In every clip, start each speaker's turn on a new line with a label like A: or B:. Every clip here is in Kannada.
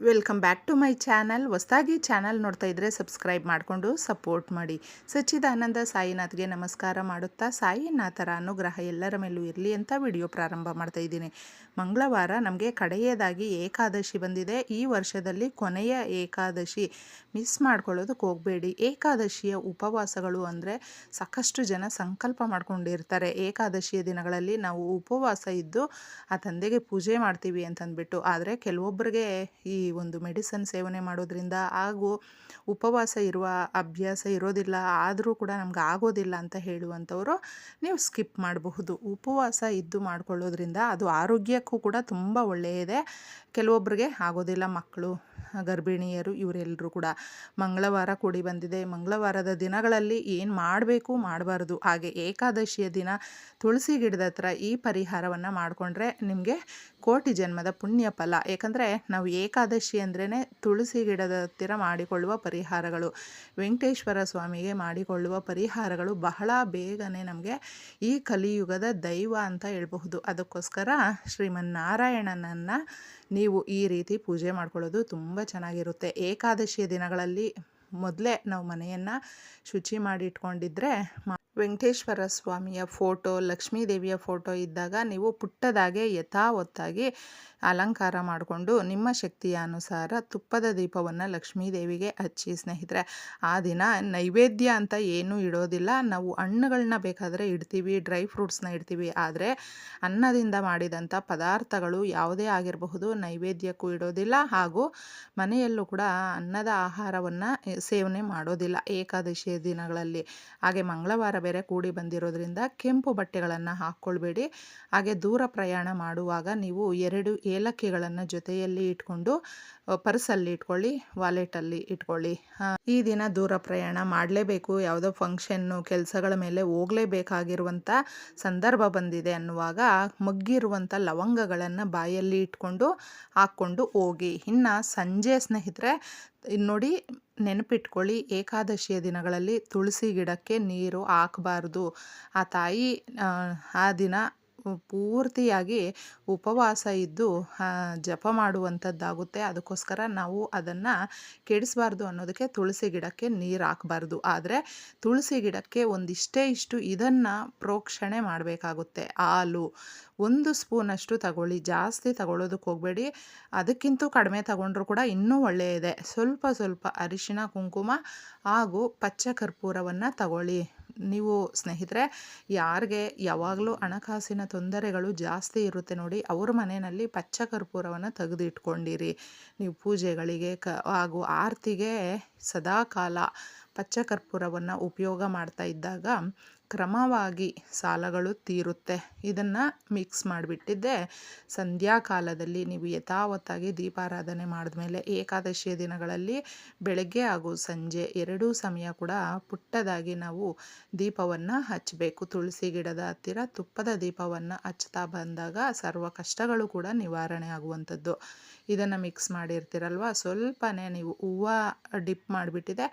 A: Welcome back to my channel. ಹೊಸದಾಗಿ ಚಾನಲ್ ನೋಡ್ತಾ ಇದ್ದರೆ ಸಬ್ಸ್ಕ್ರೈಬ್ ಮಾಡಿಕೊಂಡು ಸಪೋರ್ಟ್ ಮಾಡಿ. ಸಚ್ಚಿದಾನಂದ ಸಾಯಿನಾಥ್ಗೆ ನಮಸ್ಕಾರ ಮಾಡುತ್ತಾ, ಸಾಯಿನಾಥರ ಅನುಗ್ರಹ ಎಲ್ಲರ ಮೇಲೂ ಇರಲಿ ಅಂತ ವಿಡಿಯೋ ಪ್ರಾರಂಭ ಮಾಡ್ತಾ ಇದ್ದೀನಿ. ಮಂಗಳವಾರ ನಮಗೆ ಕಡೆಯದಾಗಿ ಏಕಾದಶಿ ಬಂದಿದೆ. ಈ ವರ್ಷದಲ್ಲಿ ಕೊನೆಯ ಏಕಾದಶಿ ಮಿಸ್ ಮಾಡ್ಕೊಳ್ಳೋದಕ್ಕೆ ಹೋಗಬೇಡಿ. ಏಕಾದಶಿಯ ಉಪವಾಸಗಳು ಅಂದರೆ ಸಾಕಷ್ಟು ಜನ ಸಂಕಲ್ಪ ಮಾಡಿಕೊಂಡಿರ್ತಾರೆ. ಏಕಾದಶಿಯ ದಿನಗಳಲ್ಲಿ ನಾವು ಉಪವಾಸ ಇದ್ದು ಆ ತಂದೆಗೆ ಪೂಜೆ ಮಾಡ್ತೀವಿ ಅಂತಂದ್ಬಿಟ್ಟು. ಆದರೆ ಕೆಲವೊಬ್ಬರಿಗೆ ಈ ಒಂದು ಮೆಡಿಸನ್ ಸೇವನೆ ಮಾಡೋದ್ರಿಂದ ಹಾಗೂ ಉಪವಾಸ ಇರುವ ಅಭ್ಯಾಸ ಇರೋದಿಲ್ಲ, ಆದರೂ ಕೂಡ ನಮ್ಗೆ ಆಗೋದಿಲ್ಲ ಅಂತ ಹೇಳುವಂಥವರು ನೀವು ಸ್ಕಿಪ್ ಮಾಡಬಹುದು. ಉಪವಾಸ ಇದ್ದು ಮಾಡ್ಕೊಳ್ಳೋದ್ರಿಂದ ಅದು ಆರೋಗ್ಯಕ್ಕೂ ಕೂಡ ತುಂಬ ಒಳ್ಳೆಯದೇ. ಕೆಲವೊಬ್ಬರಿಗೆ ಆಗೋದಿಲ್ಲ ಮಕ್ಕಳು. ಗರ್ಭಿಣಿಯರು ಇವರೆಲ್ಲರೂ ಕೂಡ ಮಂಗಳವಾರ ಕೂಡಿ ಬಂದಿದೆ. ಮಂಗಳವಾರದ ದಿನಗಳಲ್ಲಿ ಏನು ಮಾಡಬೇಕು ಮಾಡಬಾರ್ದು. ಹಾಗೆ ಏಕಾದಶಿಯ ದಿನ ತುಳಸಿ ಗಿಡದ ಹತ್ರ ಈ ಪರಿಹಾರವನ್ನು ಮಾಡಿಕೊಂಡ್ರೆ ನಿಮಗೆ ಕೋಟಿ ಜನ್ಮದ ಪುಣ್ಯ ಫಲ. ಏಕೆಂದರೆ ನಾವು ಏಕಾದಶಿ ಅಂದ್ರೇ ತುಳಸಿ ಗಿಡದ ಹತ್ತಿರ ಮಾಡಿಕೊಳ್ಳುವ ಪರಿಹಾರಗಳು. ವೆಂಕಟೇಶ್ವರ ಸ್ವಾಮಿಗೆ ಮಾಡಿಕೊಳ್ಳುವ ಪರಿಹಾರಗಳು ಬಹಳ ಬೇಗನೆ ನಮಗೆ ಈ ಕಲಿಯುಗದ ದೈವ ಅಂತ ಹೇಳ್ಬಹುದು. ಅದಕ್ಕೋಸ್ಕರ ಶ್ರೀಮನ್ನಾರಾಯಣನನ್ನು ನೀವು ಈ ರೀತಿ ಪೂಜೆ ಮಾಡ್ಕೊಳ್ಳೋದು ತುಂಬ ಚೆನ್ನಾಗಿರುತ್ತೆ. ಏಕಾದಶಿಯ ದಿನಗಳಲ್ಲಿ ಮೊದಲೇ ನಾವು ಮನೆಯನ್ನು ಶುಚಿ ಮಾಡಿ ಇಟ್ಕೊಂಡಿದ್ರೆ ವೆಂಕಟೇಶ್ವರ ಸ್ವಾಮಿಯ ಫೋಟೋ ಲಕ್ಷ್ಮೀದೇವಿಯ ಫೋಟೋ ಇದ್ದಾಗ ನೀವು ಪುಟ್ಟದಾಗೆ ಯಥಾವತ್ತಾಗಿ ಅಲಂಕಾರ ಮಾಡಿಕೊಂಡು ನಿಮ್ಮ ಶಕ್ತಿಯ ಅನುಸಾರ ತುಪ್ಪದ ದೀಪವನ್ನು ಲಕ್ಷ್ಮೀದೇವಿಗೆ ಹಚ್ಚಿ ಸ್ನೇಹಿತರೆ, ಆ ದಿನ ನೈವೇದ್ಯ ಅಂತ ಏನೂ ಇಡೋದಿಲ್ಲ. ನಾವು ಹಣ್ಣುಗಳನ್ನ ಬೇಕಾದರೆ ಇಡ್ತೀವಿ, ಡ್ರೈ ಫ್ರೂಟ್ಸ್ನ ಇಡ್ತೀವಿ. ಆದರೆ ಅನ್ನದಿಂದ ಮಾಡಿದಂಥ ಪದಾರ್ಥಗಳು ಯಾವುದೇ ಆಗಿರಬಹುದು, ನೈವೇದ್ಯಕ್ಕೂ ಇಡೋದಿಲ್ಲ. ಹಾಗೂ ಮನೆಯಲ್ಲೂ ಕೂಡ ಅನ್ನದ ಆಹಾರವನ್ನು ಸೇವನೆ ಮಾಡೋದಿಲ್ಲ ಏಕಾದಶಿಯ ದಿನಗಳಲ್ಲಿ. ಹಾಗೆ ಮಂಗಳವಾರ ಬೇರೆ ಕೂಡಿ ಬಂದಿರೋದ್ರಿಂದ ಕೆಂಪು ಬಟ್ಟೆಗಳನ್ನು ಹಾಕ್ಕೊಳ್ಬೇಡಿ. ಹಾಗೆ ದೂರ ಪ್ರಯಾಣ ಮಾಡುವಾಗ ನೀವು ಎರಡು ಏಲಕ್ಕಿಗಳನ್ನು ಜೊತೆಯಲ್ಲಿ ಇಟ್ಕೊಂಡು ಪರ್ಸಲ್ಲಿ ಇಟ್ಕೊಳ್ಳಿ, ವಾಲೆಟಲ್ಲಿ ಇಟ್ಕೊಳ್ಳಿ. ಈ ದಿನ ದೂರ ಪ್ರಯಾಣ ಮಾಡಲೇಬೇಕು. ಯಾವುದೋ ಫಂಕ್ಷನ್ನು, ಕೆಲಸಗಳ ಮೇಲೆ ಹೋಗಲೇಬೇಕಾಗಿರುವಂಥ ಸಂದರ್ಭ ಬಂದಿದೆ ಅನ್ನುವಾಗ ಮಗ್ಗಿರುವಂಥ ಲವಂಗಗಳನ್ನು ಬಾಯಲ್ಲಿ ಇಟ್ಕೊಂಡು, ಹಾಕ್ಕೊಂಡು ಹೋಗಿ. ಇನ್ನು ಸಂಜೆ ಸ್ನೇಹಿತರೆ ನೋಡಿ ನೆನಪಿಟ್ಕೊಳ್ಳಿ. ಏಕಾದಶಿಯ ದಿನಗಳಲ್ಲಿ ತುಳಸಿ ಗಿಡಕ್ಕೆ ನೀರು ಹಾಕಬಾರ್ದು. ಆ ತಾಯಿ ಆ ದಿನ ಪೂರ್ತಿಯಾಗಿ ಉಪವಾಸ ಇದ್ದು ಜಪ ಮಾಡುವಂಥದ್ದಾಗುತ್ತೆ. ಅದಕ್ಕೋಸ್ಕರ ನಾವು ಅದನ್ನು ಕೆಡಿಸಬಾರ್ದು ಅನ್ನೋದಕ್ಕೆ ತುಳಸಿ ಗಿಡಕ್ಕೆ ನೀರು ಹಾಕಬಾರ್ದು. ಆದರೆ ತುಳಸಿ ಗಿಡಕ್ಕೆ ಒಂದಿಷ್ಟೇ ಇಷ್ಟು ಇದನ್ನು ಪ್ರೋಕ್ಷಣೆ ಮಾಡಬೇಕಾಗುತ್ತೆ. ಹಾಲು, ಒಂದು ಸ್ಪೂನಷ್ಟು ತಗೊಳ್ಳಿ. ಜಾಸ್ತಿ ತಗೊಳ್ಳೋದಕ್ಕೆ ಹೋಗಬೇಡಿ. ಅದಕ್ಕಿಂತ ಕಡಿಮೆ ತಗೊಂಡ್ರೂ ಕೂಡ ಇನ್ನೂ ಒಳ್ಳೆಯದೆ. ಸ್ವಲ್ಪ ಸ್ವಲ್ಪ ಅರಿಶಿನ, ಕುಂಕುಮ ಹಾಗೂ ಪಚ್ಚ ಕರ್ಪೂರವನ್ನು ತಗೊಳ್ಳಿ. ನೀವು ಸ್ನೇಹಿತರೆ, ಯಾರಿಗೆ ಯಾವಾಗಲೂ ಹಣಕಾಸಿನ ತೊಂದರೆಗಳು ಜಾಸ್ತಿ ಇರುತ್ತೆ ನೋಡಿ, ಅವ್ರ ಮನೆಯಲ್ಲಿ ಪಚ್ಚ ಕರ್ಪೂರವನ್ನು ತೆಗೆದಿಟ್ಕೊಂಡಿರಿ. ನೀವು ಪೂಜೆಗಳಿಗೆ ಕ, ಹಾಗೂ ಆರತಿಗೆ ಸದಾಕಾಲ ಪಚ್ಚ ಕರ್ಪೂರವನ್ನು ಉಪಯೋಗ ಮಾಡ್ತಾ ಇದ್ದಾಗ ಕ್ರಮವಾಗಿ ಸಾಲಗಳು ತೀರುತ್ತೆ. ಇದನ್ನು ಮಿಕ್ಸ್ ಮಾಡಿಬಿಟ್ಟಿದ್ದೆ. ಸಂಧ್ಯಾಕಾಲದಲ್ಲಿ ನೀವು ಯಥಾವತ್ತಾಗಿ ದೀಪಾರಾಧನೆ ಮಾಡಿದ್ಮೇಲೆ ಏಕಾದಶಿಯ ದಿನಗಳಲ್ಲಿ ಬೆಳಗ್ಗೆ ಹಾಗೂ ಸಂಜೆ ಎರಡೂ ಸಮಯ ಕೂಡ ಪುಟ್ಟದಾಗಿ ನಾವು ದೀಪವನ್ನು ಹಚ್ಚಬೇಕು. ತುಳಸಿ ಗಿಡದ ಹತ್ತಿರ ತುಪ್ಪದ ದೀಪವನ್ನು ಹಚ್ತಾ ಬಂದಾಗ ಸರ್ವ ಕಷ್ಟಗಳು ಕೂಡ ನಿವಾರಣೆ ಆಗುವಂಥದ್ದು. ಇದನ್ನು ಮಿಕ್ಸ್ ಮಾಡಿರ್ತೀರಲ್ವ? ಸ್ವಲ್ಪನೇ ನೀವು ಹೂವು ಡಿಪ್ ಮಾಡಿಬಿಟ್ಟಿದೆ.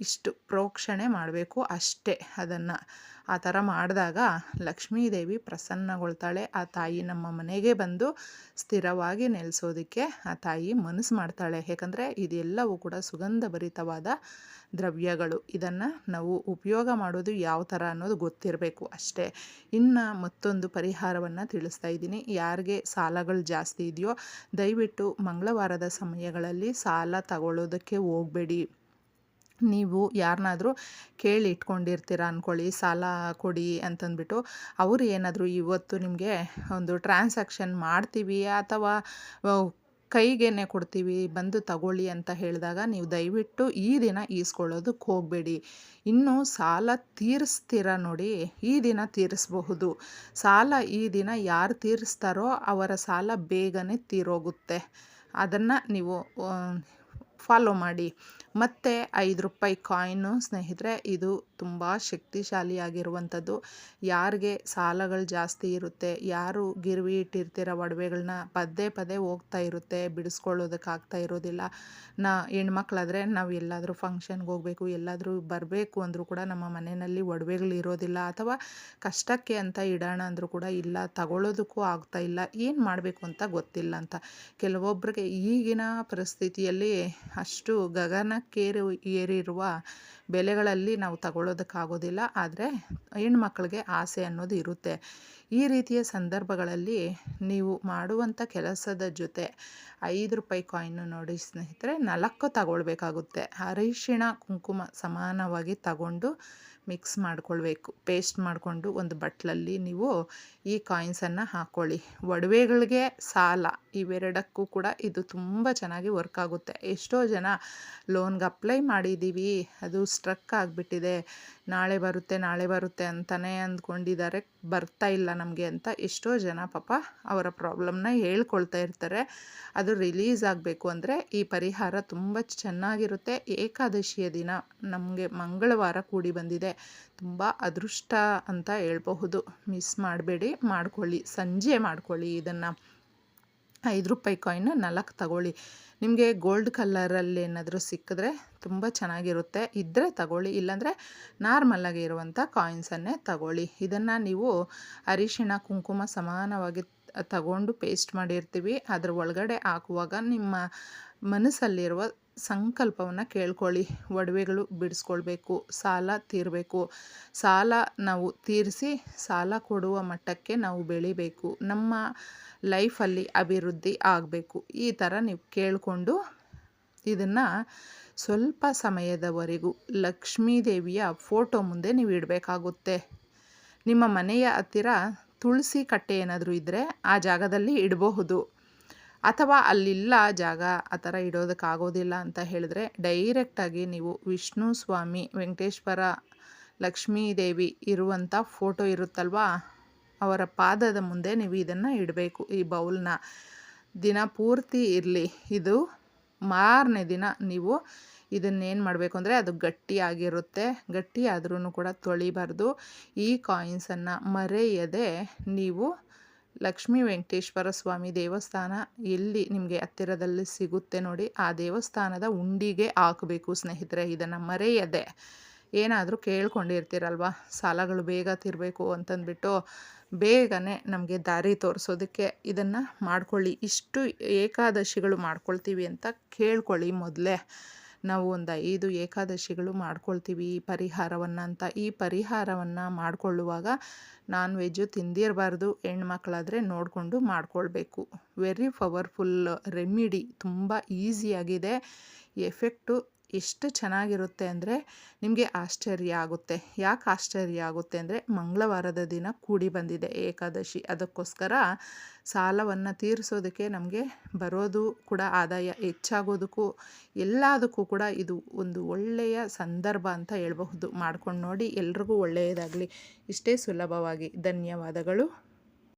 A: ಇಷ್ಟು ಪ್ರೋಕ್ಷಣೆ ಮಾಡಬೇಕು ಅಷ್ಟೇ ಅದನ್ನು. ಆ ಥರ ಮಾಡಿದಾಗ ಲಕ್ಷ್ಮೀದೇವಿ ಪ್ರಸನ್ನಗೊಳ್ತಾಳೆ. ಆ ತಾಯಿ ನಮ್ಮ ಮನೆಗೆ ಬಂದು ಸ್ಥಿರವಾಗಿ ನೆಲೆಸೋದಕ್ಕೆ ಆ ತಾಯಿ ಮನಸ್ಸು ಮಾಡ್ತಾಳೆ. ಯಾಕಂದರೆ ಇದೆಲ್ಲವೂ ಕೂಡ ಸುಗಂಧಭರಿತವಾದ ದ್ರವ್ಯಗಳು. ಇದನ್ನು ನಾವು ಉಪಯೋಗ ಮಾಡೋದು ಯಾವ ಥರ ಅನ್ನೋದು ಗೊತ್ತಿರಬೇಕು ಅಷ್ಟೇ. ಇನ್ನು ಮತ್ತೊಂದು ಪರಿಹಾರವನ್ನು ತಿಳಿಸ್ತಾ ಇದ್ದೀನಿ. ಯಾರಿಗೆ ಸಾಲಗಳು ಜಾಸ್ತಿ ಇದೆಯೋ, ದಯವಿಟ್ಟು ಮಂಗಳವಾರದ ಸಮಯಗಳಲ್ಲಿ ಸಾಲ ತಗೊಳ್ಳೋದಕ್ಕೆ ಹೋಗಬೇಡಿ. ನೀವು ಯಾರನ್ನಾದರೂ ಕೇಳಿ ಇಟ್ಕೊಂಡಿರ್ತೀರ ಅಂದ್ಕೊಳ್ಳಿ ಸಾಲ ಕೊಡಿ ಅಂತಂದ್ಬಿಟ್ಟು ಅವರು ಏನಾದರೂ ಇವತ್ತು ನಿಮಗೆ ಒಂದು ಟ್ರಾನ್ಸಾಕ್ಷನ್ ಮಾಡ್ತೀವಿ ಅಥವಾ ಕೈಗೇನೆ ಕೊಡ್ತೀವಿ, ಬಂದು ತಗೊಳ್ಳಿ ಅಂತ ಹೇಳಿದಾಗ ನೀವು ದಯವಿಟ್ಟು ಈ ದಿನ ಈಸ್ಕೊಳ್ಳೋದಕ್ಕೆ ಹೋಗಬೇಡಿ. ಇನ್ನು ಸಾಲ ತೀರಿಸ್ತೀರ ನೋಡಿ, ಈ ದಿನ ತೀರಿಸಬಹುದು. ಸಾಲ ಈ ದಿನ ಯಾರು ತೀರಿಸ್ತಾರೋ ಅವರ ಸಾಲ ಬೇಗನೆ ತೀರೋಗುತ್ತೆ. ಅದನ್ನು ನೀವು ಫಾಲೋ ಮಾಡಿ. ಮತ್ತು ಐದು ರೂಪಾಯಿ ಕಾಯಿನು ಸ್ನೇಹಿತರೆ, ಇದು ತುಂಬ ಶಕ್ತಿಶಾಲಿಯಾಗಿರುವಂಥದ್ದು. ಯಾರಿಗೆ ಸಾಲಗಳು ಜಾಸ್ತಿ ಇರುತ್ತೆ, ಯಾರು ಗಿರ್ವಿ ಇಟ್ಟಿರ್ತೀರ ಒಡವೆಗಳನ್ನ ಪದೇ ಪದೇ ಹೋಗ್ತಾ ಇರುತ್ತೆ ಬಿಡಿಸ್ಕೊಳ್ಳೋದಕ್ಕಾಗ್ತಾ ಇರೋದಿಲ್ಲ. ನಾ ಹೆಣ್ಮಕ್ಳಾದರೆ ನಾವು ಎಲ್ಲಾದರೂ ಫಂಕ್ಷನ್ಗೆ ಹೋಗಬೇಕು, ಎಲ್ಲಾದರೂ ಬರಬೇಕು ಅಂದರೂ ಕೂಡ ನಮ್ಮ ಮನೆಯಲ್ಲಿ ಒಡವೆಗಳು ಇರೋದಿಲ್ಲ ಅಥವಾ ಕಷ್ಟಕ್ಕೆ ಅಂತ ಇಡೋಣ ಅಂದರೂ ಕೂಡ ಇಲ್ಲ, ತಗೊಳ್ಳೋದಕ್ಕೂ ಆಗ್ತಾ ಇಲ್ಲ, ಏನು ಮಾಡಬೇಕು ಅಂತ ಗೊತ್ತಿಲ್ಲ ಅಂತ. ಕೆಲವೊಬ್ಬರಿಗೆ ಈಗಿನ ಪರಿಸ್ಥಿತಿಯಲ್ಲಿ ಅಷ್ಟು ಗಗನಕ್ಕೇರಿ ಏರಿರುವ ಬೆಲೆಗಳಲ್ಲಿ ನಾವು ತಗೊಳ್ಳೋದಕ್ಕಾಗೋದಿಲ್ಲ. ಆದರೆ ಹೆಣ್ಮಕ್ಳಿಗೆ ಆಸೆ ಅನ್ನೋದು ಇರುತ್ತೆ. ಈ ರೀತಿಯ ಸಂದರ್ಭಗಳಲ್ಲಿ ನೀವು ಮಾಡುವಂಥ ಕೆಲಸದ ಜೊತೆ ಐದು ರೂಪಾಯಿ ಕಾಯಿನ್ನು ನೋಡಿ ಸ್ನೇಹಿತರೆ, ನಾಲ್ಕು ತಗೊಳ್ಬೇಕಾಗುತ್ತೆ. ಅರಿಶಿಣ, ಕುಂಕುಮ ಸಮಾನವಾಗಿ ತಗೊಂಡು ಮಿಕ್ಸ್ ಮಾಡ್ಕೊಳ್ಬೇಕು. ಪೇಸ್ಟ್ ಮಾಡಿಕೊಂಡು ಒಂದು ಬಟ್ಲಲ್ಲಿ ನೀವು ಈ ಕಾಯಿನ್ಸನ್ನು ಹಾಕ್ಕೊಳ್ಳಿ ಒಡವೆಗಳಿಗೆ ಸಾಲ, ಇವೆರಡಕ್ಕೂ ಕೂಡ ಇದು ತುಂಬ ಚೆನ್ನಾಗಿ ವರ್ಕ್ ಆಗುತ್ತೆ. ಎಷ್ಟೋ ಜನ ಲೋನ್ಗೆ ಅಪ್ಲೈ ಮಾಡಿದ್ದೀವಿ ಅದು ಸ್ಟ್ರಕ್ ಆಗಿಬಿಟ್ಟಿದೆ. ನಾಳೆ ಬರುತ್ತೆ ನಾಳೆ ಬರುತ್ತೆ ಅಂತಲೇ ಅಂದ್ಕೊಂಡಿದ್ದಾರೆ. ಬರ್ತಾ ಇಲ್ಲ ನಮಗೆ ಅಂತ ಎಷ್ಟೋ ಜನ ಪಾಪ ಅವರ ಪ್ರಾಬ್ಲಮ್ನ ಹೇಳ್ಕೊಳ್ತಾ ಇರ್ತಾರೆ. ಅದು ರಿಲೀಸ್ ಆಗಬೇಕು ಅಂದರೆ ಈ ಪರಿಹಾರ ತುಂಬ ಚೆನ್ನಾಗಿರುತ್ತೆ. ಏಕಾದಶಿಯ ದಿನ ನಮಗೆ ಮಂಗಳವಾರ ಕೂಡಿ ಬಂದಿದೆ. ತುಂಬ ಅದೃಷ್ಟ ಅಂತ ಹೇಳ್ಬಹುದು. ಮಿಸ್ ಮಾಡಬೇಡಿ, ಮಾಡ್ಕೊಳ್ಳಿ. ಸಂಜೆ ಮಾಡ್ಕೊಳ್ಳಿ ಇದನ್ನು. ಐದು ರೂಪಾಯಿ ಕಾಯಿನ್ ನಾಲ್ಕು ತಗೊಳ್ಳಿ. ನಿಮಗೆ ಗೋಲ್ಡ್ ಕಲ್ಲರಲ್ಲಿ ಏನಾದರೂ ಸಿಕ್ಕಿದ್ರೆ ತುಂಬ ಚೆನ್ನಾಗಿರುತ್ತೆ. ಇದ್ದರೆ ತಗೊಳ್ಳಿ, ಇಲ್ಲಾಂದರೆ ನಾರ್ಮಲ್ಲಾಗಿ ಇರುವಂಥ ಕಾಯಿನ್ಸನ್ನೇ ತಗೊಳ್ಳಿ. ಇದನ್ನು ನೀವು ಅರಿಶಿಣ, ಕುಂಕುಮ ಸಮಾನವಾಗಿ ತಗೊಂಡು ಪೇಸ್ಟ್ ಮಾಡಿರ್ತೀವಿ. ಅದರ ಒಳಗಡೆ ಹಾಕುವಾಗ ನಿಮ್ಮ ಮನಸ್ಸಲ್ಲಿರುವ ಸಂಕಲ್ಪವನ್ನು ಕೇಳ್ಕೊಳ್ಳಿ. ಒಡವೆಗಳು ಬಿಡಿಸ್ಕೊಳ್ಬೇಕು. ಸಾಲ ತೀರಬೇಕು. ಸಾಲ ನಾವು ತೀರಿಸಿ ಸಾಲ ಕೊಡುವ ಮಟ್ಟಕ್ಕೆ ನಾವು ಬೆಳಿಬೇಕು. ನಮ್ಮ ಲೈಫಲ್ಲಿ ಅಭಿವೃದ್ಧಿ ಆಗಬೇಕು. ಈ ಥರ ನೀವು ಕೇಳಿಕೊಂಡು ಇದನ್ನು ಸ್ವಲ್ಪ ಸಮಯದವರೆಗೂ ಲಕ್ಷ್ಮೀ ದೇವಿಯ ಫೋಟೋ ಮುಂದೆ ನೀವು ಇಡಬೇಕಾಗುತ್ತೆ. ನಿಮ್ಮ ಮನೆಯ ಹತ್ತಿರ ತುಳಸಿ ಕಟ್ಟೆ ಏನಾದರೂ ಇದ್ದರೆ ಆ ಜಾಗದಲ್ಲಿ ಇಡಬಹುದು. ಅಥವಾ ಅಲ್ಲಿಲ್ಲ ಜಾಗ ಆ ಥರ ಇಡೋದಕ್ಕಾಗೋದಿಲ್ಲ ಅಂತ ಹೇಳಿದ್ರೆ ಡೈರೆಕ್ಟಾಗಿ ನೀವು ವಿಷ್ಣು ಸ್ವಾಮಿ ವೆಂಕಟೇಶ್ವರ ಲಕ್ಷ್ಮೀ ದೇವಿ ಇರುವಂಥ ಫೋಟೋ ಇರುತ್ತಲ್ವಾ? ಅವರ ಪಾದದ ಮುಂದೆ ನೀವು ಇದನ್ನು ಇಡಬೇಕು, ಈ ಬೌಲ್ನ. ದಿನ ಪೂರ್ತಿ ಇರಲಿ. ಇದು ಮಾರನೇ ದಿನ ನೀವು ಇದನ್ನೇನು ಮಾಡಬೇಕು ಅಂದರೆ ಅದು ಗಟ್ಟಿಯಾಗಿರುತ್ತೆ. ಗಟ್ಟಿ ಆದ್ರೂ ಕೂಡ ತೊಳಿಬಾರ್ದು. ಈ ಕಾಯಿನ್ಸನ್ನು ಮರೆಯದೆ ನೀವು ಲಕ್ಷ್ಮೀ ವೆಂಕಟೇಶ್ವರ ಸ್ವಾಮಿ ದೇವಸ್ಥಾನ ಎಲ್ಲಿ ನಿಮಗೆ ಹತ್ತಿರದಲ್ಲಿ ಸಿಗುತ್ತೆ ನೋಡಿ, ಆ ದೇವಸ್ಥಾನದ ಉಂಡಿಗೆ ಹಾಕಬೇಕು ಸ್ನೇಹಿತರೆ, ಇದನ್ನು ಮರೆಯದೆ. ಏನಾದರೂ ಕೇಳ್ಕೊಂಡಿರ್ತೀರಲ್ವ, ಸಾಲಗಳು ಬೇಗ ತಿರಬೇಕು ಅಂತಂದ್ಬಿಟ್ಟು ಬೇಗನೆ ನಮಗೆ ದಾರಿ ತೋರಿಸೋದಕ್ಕೆ ಇದನ್ನು ಮಾಡ್ಕೊಳ್ಳಿ. ಇಷ್ಟು ಏಕಾದಶಿಗಳು ಮಾಡ್ಕೊಳ್ತೀವಿ ಅಂತ ಕೇಳ್ಕೊಳ್ಳಿ ಮೊದಲೇ. ನಾವು ಒಂದು ಐದು ಏಕಾದಶಿಗಳು ಮಾಡ್ಕೊಳ್ತೀವಿ ಈ ಪರಿಹಾರವನ್ನು ಅಂತ. ಈ ಪರಿಹಾರವನ್ನು ಮಾಡಿಕೊಳ್ಳುವಾಗ ನಾನ್ ವೆಜ್ಜು ತಿಂದಿರಬಾರ್ದು, ಹೆಣ್ಮಕ್ಳಾದರೆ ನೋಡಿಕೊಂಡು ಮಾಡಿಕೊಳ್ಬೇಕು. ವೆರಿ ಪವರ್ಫುಲ್ ರೆಮಿಡಿ ತುಂಬ ಈಸಿಯಾಗಿದೆ ಎಫೆಕ್ಟು ಎಷ್ಟು ಚೆನ್ನಾಗಿರುತ್ತೆ ಅಂದರೆ ನಿಮಗೆ ಆಶ್ಚರ್ಯ ಆಗುತ್ತೆ. ಯಾಕೆ ಆಶ್ಚರ್ಯ ಆಗುತ್ತೆ ಅಂದರೆ ಮಂಗಳವಾರದ ದಿನ ಕೂಡಿ ಬಂದಿದೆ. ಏಕಾದಶಿ. ಅದಕ್ಕೋಸ್ಕರ ಸಾಲವನ್ನು ತೀರಿಸೋದಕ್ಕೆ ನಮಗೆ ಬರೋದು ಕೂಡ ಆದಾಯ. ಹೆಚ್ಚಾಗೋದಕ್ಕೂ ಎಲ್ಲದಕ್ಕೂ ಕೂಡ ಇದು ಒಂದು ಒಳ್ಳೆಯ ಸಂದರ್ಭ ಅಂತ ಹೇಳ್ಬಹುದು. ಮಾಡ್ಕೊಂಡು ನೋಡಿ ಎಲ್ರಿಗೂ ಒಳ್ಳೆಯದಾಗಲಿ. ಇಷ್ಟೇ ಸುಲಭವಾಗಿ. ಧನ್ಯವಾದಗಳು.